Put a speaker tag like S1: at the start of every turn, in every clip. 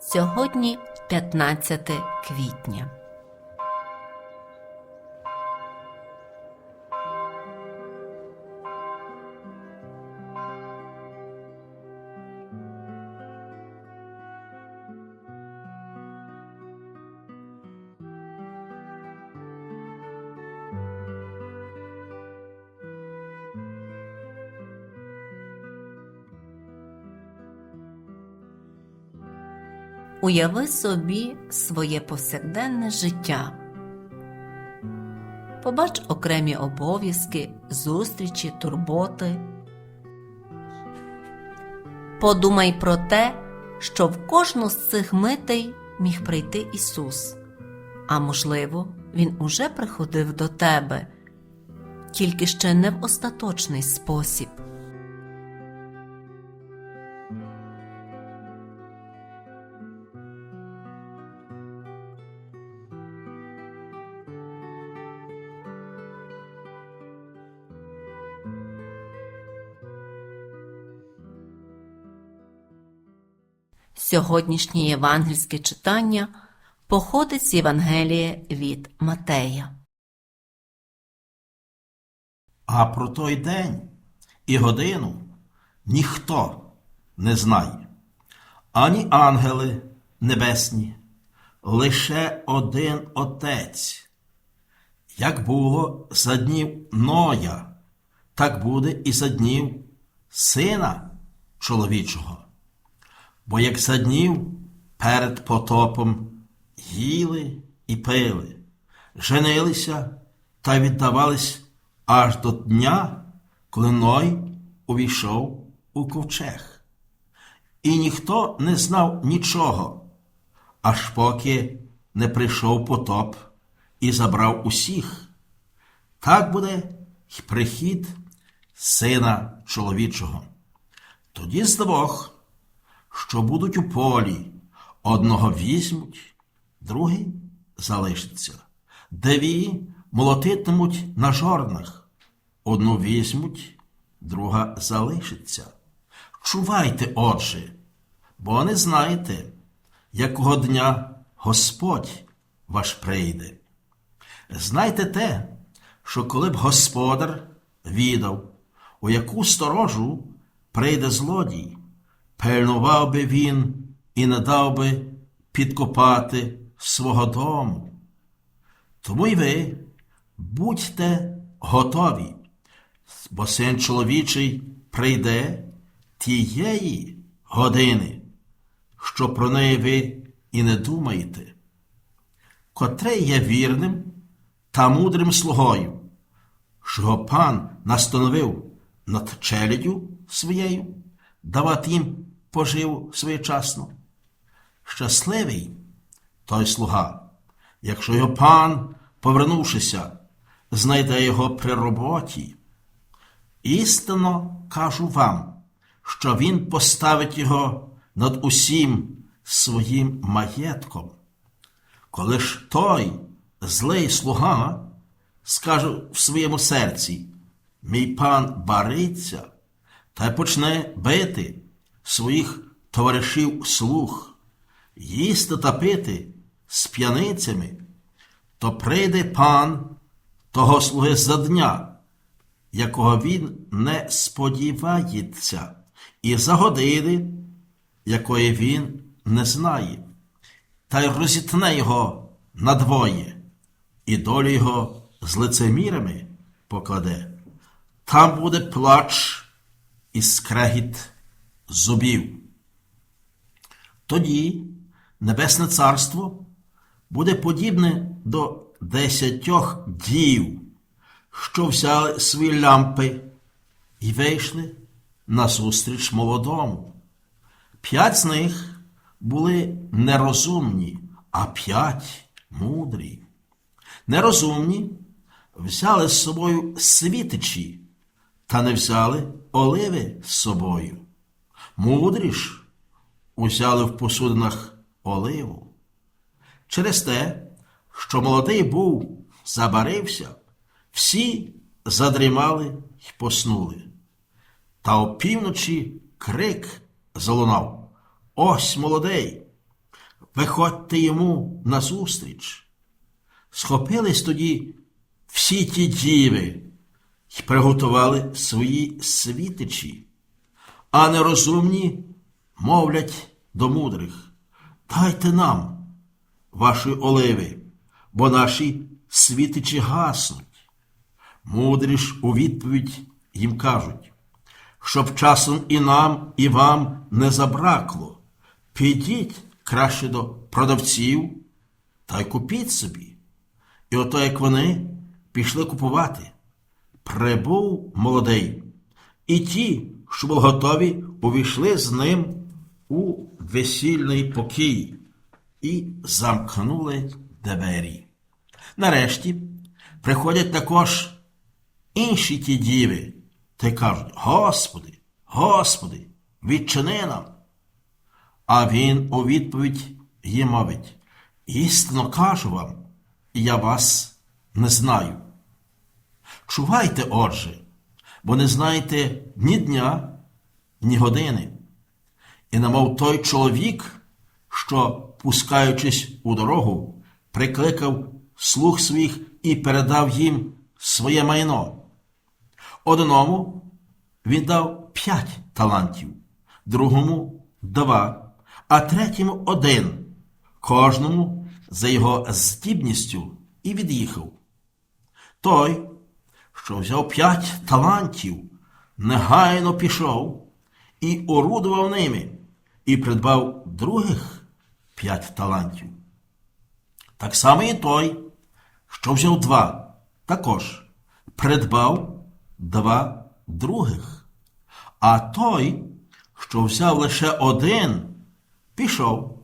S1: Сьогодні 15 квітня. Уяви собі своє повсякденне життя. Побач окремі обов'язки, зустрічі, турботи. Подумай про те, що в кожну з цих митей міг прийти Ісус, а можливо, Він уже приходив до тебе, тільки ще не в остаточний спосіб. Сьогоднішнє євангельське читання походить з Євангелія від Матея.
S2: А про той день і годину ніхто не знає, ані ангели небесні, лише один Отець. Як було за днів Ноя, так буде і за днів Сина чоловічого. Бо як за днів перед потопом їли і пили, женилися та віддавались аж до дня, коли Ной увійшов у ковчег. І ніхто не знав нічого, аж поки не прийшов потоп і забрав усіх. Так буде й прихід сина чоловічого. Тоді з двох що будуть у полі, одного візьмуть, другий залишиться. Деві молотитимуть на жорнах, одну візьмуть, друга залишиться. Чувайте, отже, бо не знаєте, якого дня Господь ваш прийде. Знайте те, що коли б господар відав, у яку сторожу прийде злодій, пильнував би він і не дав би підкопати свого дому. Тому й ви будьте готові, бо син чоловічий прийде тієї години, що про неї ви і не думаєте, котрий є вірним та мудрим слугою, що пан настановив над челядю своєю давати їм поживу своєчасно. Щасливий той слуга, якщо його пан, повернувшися, знайде його при роботі. Істинно кажу вам, що він поставить його над усім своїм маєтком. Коли ж той злий слуга скаже в своєму серці, мій пан бариться та й почне бити своїх товаришів слух, їсти та пити з п'яницями, то прийде пан того слуги за дня, якого він не сподівається, і за години, якої він не знає, та й розітне його надвоє, і долю його з лицемірами покладе. Там буде плач і скрегіт зубів. Тоді Небесне Царство буде подібне до десятьох дів, що взяли свої лямпи і вийшли назустріч молодому. П'ять з них були нерозумні, а п'ять мудрі. Нерозумні взяли з собою світичі та не взяли оливи з собою. Мудрі ж узяли в посудинах оливу. Через те, що молодий був, забарився, всі задрімали й поснули. Та опівночі крик залунав Ось молодий, виходьте йому назустріч. Схопились тоді всі ті діви й приготували свої світичі, а нерозумні мовлять до мудрих Дайте нам ваші оливи, бо наші світичі гаснуть. Мудрі ж у відповідь їм кажуть, щоб часом і нам, і вам не забракло. Підіть краще до продавців та й купіть собі. І ото як вони пішли купувати. Прибув молодий, і ті, що були готові, увійшли з ним у весільний покій і замкнули двері. Нарешті приходять також інші ті діви та кажуть: Господи, Господи, відчини нам. А він у відповідь їм мовить: Істинно кажу вам, я вас не знаю. Чувайте, отже, бо не знаєте ні дня, ні години. І намов той чоловік, що, пускаючись у дорогу, прикликав слуг своїх і передав їм своє майно. Одному він дав п'ять талантів, другому два, а третьому один, кожному за його здібністю і від'їхав. Той, що взяв п'ять талантів, негайно пішов і орудував ними, і придбав других п'ять талантів. Так само і той, що взяв два, також придбав два других. А той, що взяв лише один, пішов,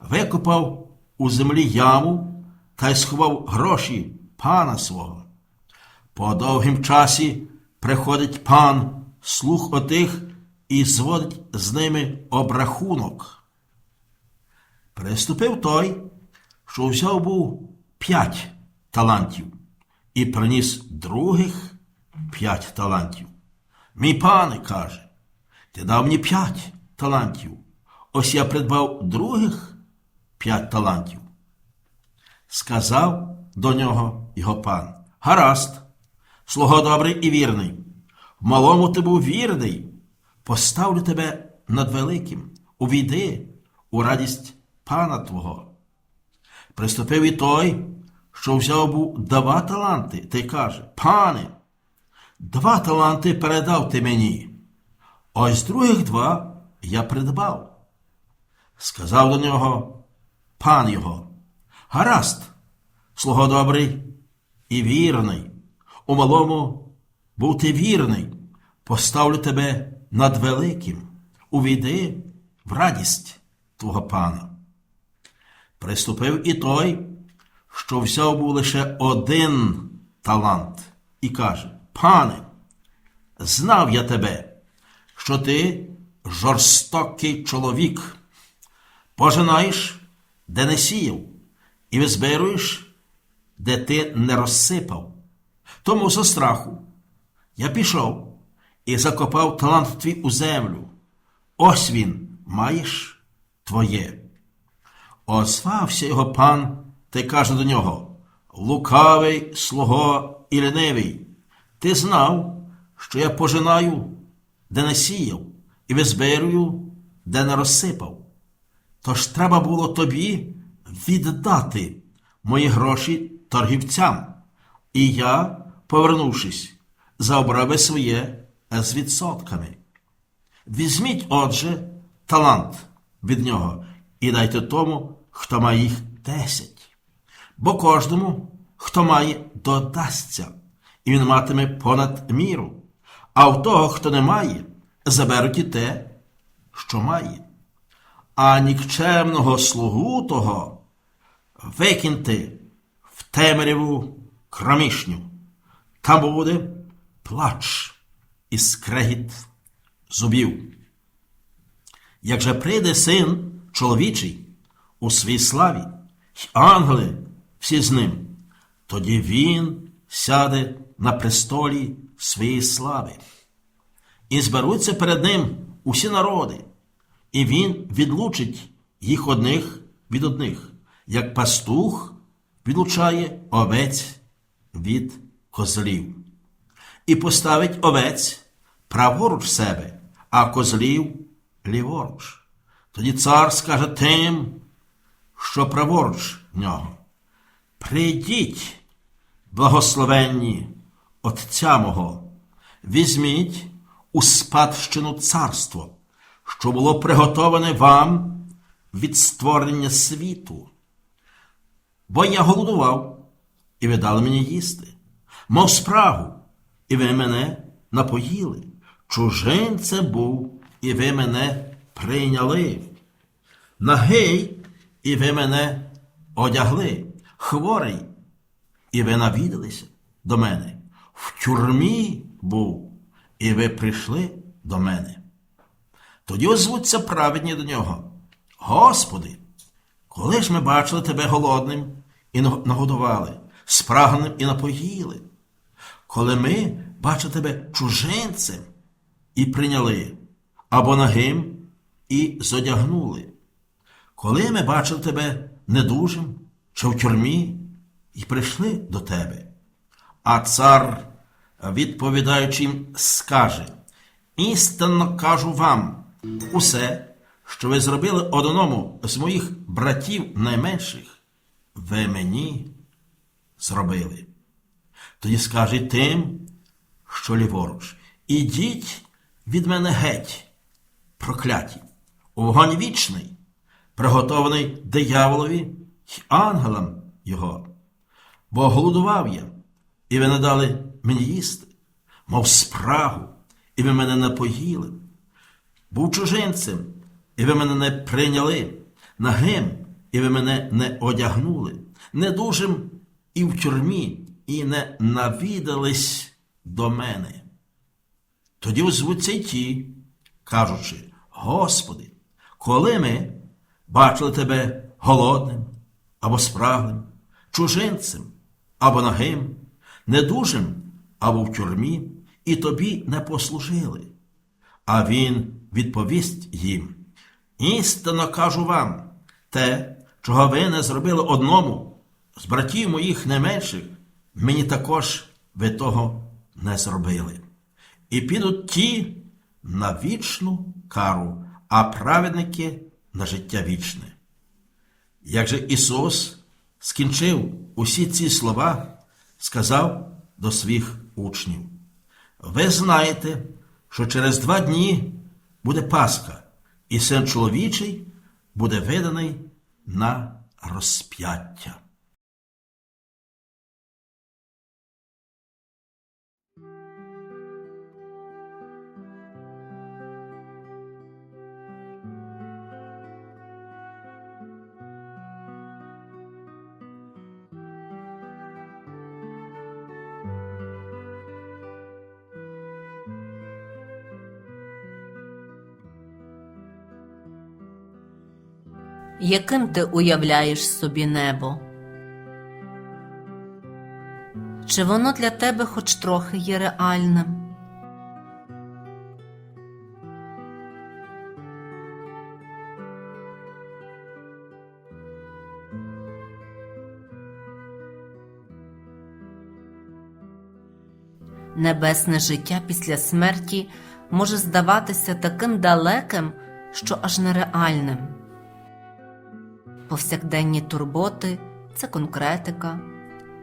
S2: викопав у землі яму та й сховав гроші пана свого. По довгім часі приходить пан слух отих і зводить з ними обрахунок. Приступив той, що взяв був п'ять талантів і приніс других п'ять талантів. Мій пане каже, ти дав мені п'ять талантів. Ось я придбав других п'ять талантів. Сказав до нього його пан. Гаразд, слуго добрий і вірний. В малому ти був вірний. Поставлю тебе над великим. Увійди у радість пана твого. Приступив і той, що взяв був два таланти, та й каже: Пане, два таланти передав ти мені. Ось других два я придбав. Сказав до нього пан його. Гаразд, слуго добрий і вірний. У малому був ти вірний, поставлю тебе над великим, увійди в радість твого пана. Приступив і той, що взяв був лише один талант, і каже: Пане, знав я тебе, що ти жорстокий чоловік, пожинаєш, де не сіяв, і визбируєш, де ти не розсипав. Тому за страху я пішов і закопав талант твій у землю. Ось він, маєш твоє. Озвався його пан та й каже до нього: Лукавий слуго і ленивий, ти знав, що я пожинаю, де не сіяв, і визбирую, де не розсипав. Тож треба було тобі віддати мої гроші торгівцям, і я, повернувшись, забрав би своє з відсотками. Візьміть, отже, талант від нього і дайте тому, хто має їх десять. Бо кожному, хто має, додасться, і він матиме понад міру, а в того, хто не має, заберуть і те, що має. А нікчемного слугу того викиньте в темряву кромішню. Там буде плач і скрегіт зубів. Як же прийде син чоловічий у своїй славі, й ангели всі з ним, тоді він сяде на престолі своєї слави. І зберуться перед ним усі народи, і він відлучить їх одних від одних, як пастух відлучає овець від козлів, і поставить овець праворуч себе, а козлів ліворуч. Тоді цар скаже тим, що праворуч нього. Прийдіть, благословенні Отця мого, візьміть у спадщину царство, що було приготоване вам від створення світу. Бо я голодував, і ви дали мені їсти, мав спрагу, і ви мене напоїли. Чужинцем був, і ви мене прийняли. Нагий, і ви мене одягли, хворий, і ви навідалися до мене. В тюрмі був, і ви прийшли до мене. Тоді озвуться праведні до нього. Господи, коли ж ми бачили тебе голодним і нагодували, спрагненим і напоїли, коли ми бачили тебе чужинцем і прийняли, або нагим і зодягнули, коли ми бачили тебе недужим чи в тюрмі і прийшли до тебе. А цар, відповідаючи їм, скаже: істинно кажу вам, усе, що ви зробили одному з моїх братів найменших, ви мені зробили. Тоді скаже тим, що ліворуч, ідіть від мене геть, прокляті, вогонь вічний, приготований дияволові й ангелам його. Бо голодував я, і ви не дали мені їсти, мов спрагу, і ви мене напоїли. Був чужинцем, і ви мене не прийняли, нагим, і ви мене не одягнули, недужим і в тюрмі, і не навідались до мене. Тоді озвуться й ті, кажучи, Господи, коли ми бачили тебе голодним або спраглим, чужинцем або нагим, недужим або в тюрмі, і тобі не послужили. А він відповість їм: істинно кажу вам, те, чого ви не зробили одному з братів моїх не менших, мені також ви того не зробили. І підуть ті на вічну кару, а праведники на життя вічне. Як же Ісус скінчив усі ці слова, сказав до своїх учнів: Ви знаєте, що через два дні буде Пасха, і син чоловічий буде виданий на розп'яття.
S1: Яким ти уявляєш собі небо? Чи воно для тебе хоч трохи є реальним? Небесне життя після смерті може здаватися таким далеким, що аж нереальним. Повсякденні турботи це конкретика,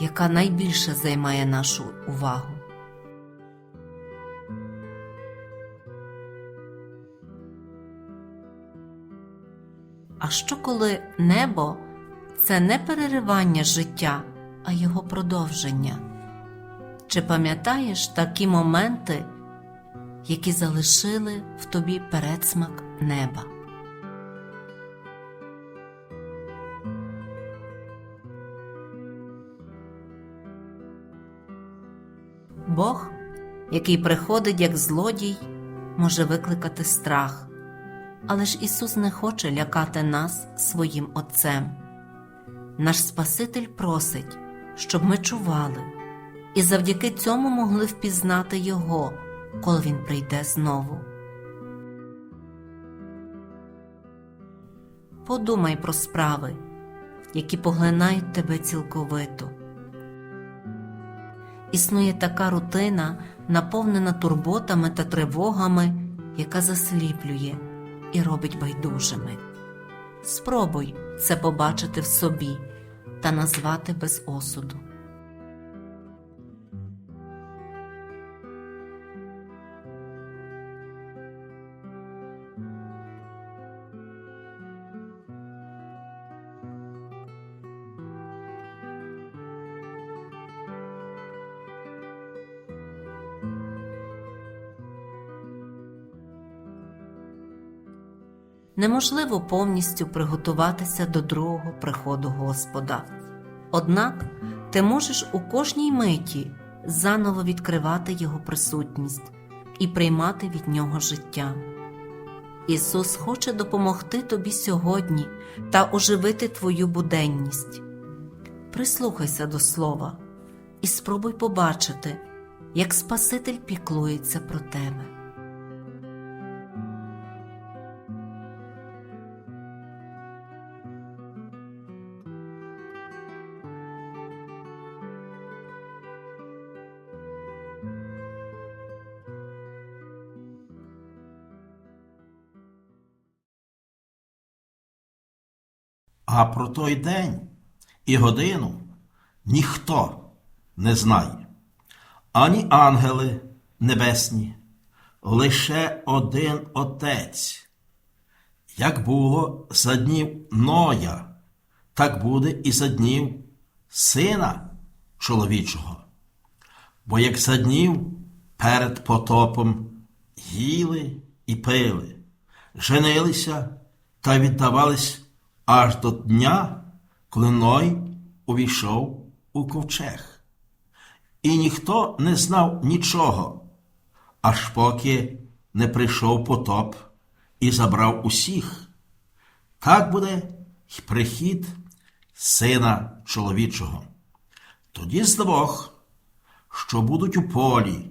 S1: яка найбільше займає нашу увагу. А що коли небо це не переривання життя, а його продовження? Чи пам'ятаєш такі моменти, які залишили в тобі передсмак неба? Бог, який приходить як злодій, може викликати страх, але ж Ісус не хоче лякати нас своїм Отцем. Наш Спаситель просить, щоб ми чували, і завдяки цьому могли впізнати Його, коли Він прийде знову. подумай про справи, які поглинають тебе цілковито. Існує така рутина, наповнена турботами та тривогами, яка засліплює і робить байдужими. Спробуй це побачити в собі та назвати без осуду. Неможливо повністю приготуватися до другого приходу Господа. Однак ти можеш у кожній миті заново відкривати Його присутність і приймати від Нього життя. Ісус хоче допомогти тобі сьогодні та оживити твою буденність. Прислухайся до Слова і спробуй побачити, як Спаситель піклується про тебе.
S2: А про той день і годину ніхто не знає, ані ангели небесні, лише один Отець. Як було за днів Ноя, так буде і за днів Сина чоловічого. Бо як за днів перед потопом їли і пили, женилися та віддавались аж до дня, коли Ной увійшов у ковчег. І ніхто не знав нічого, аж поки не прийшов потоп і забрав усіх. Так буде й прихід сина чоловічого. Тоді з двох, що будуть у полі,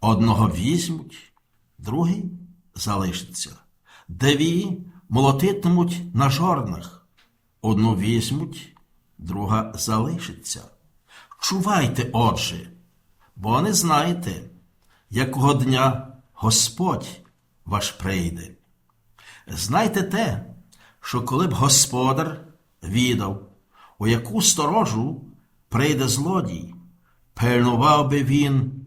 S2: одного візьмуть, другий залишиться. Дві молотитимуть на жорнах, одну візьмуть, друга залишиться. Чувайте, отже, бо не знаєте, якого дня Господь ваш прийде. Знайте те, що коли б господар відав, у яку сторожу прийде злодій, пильнував би він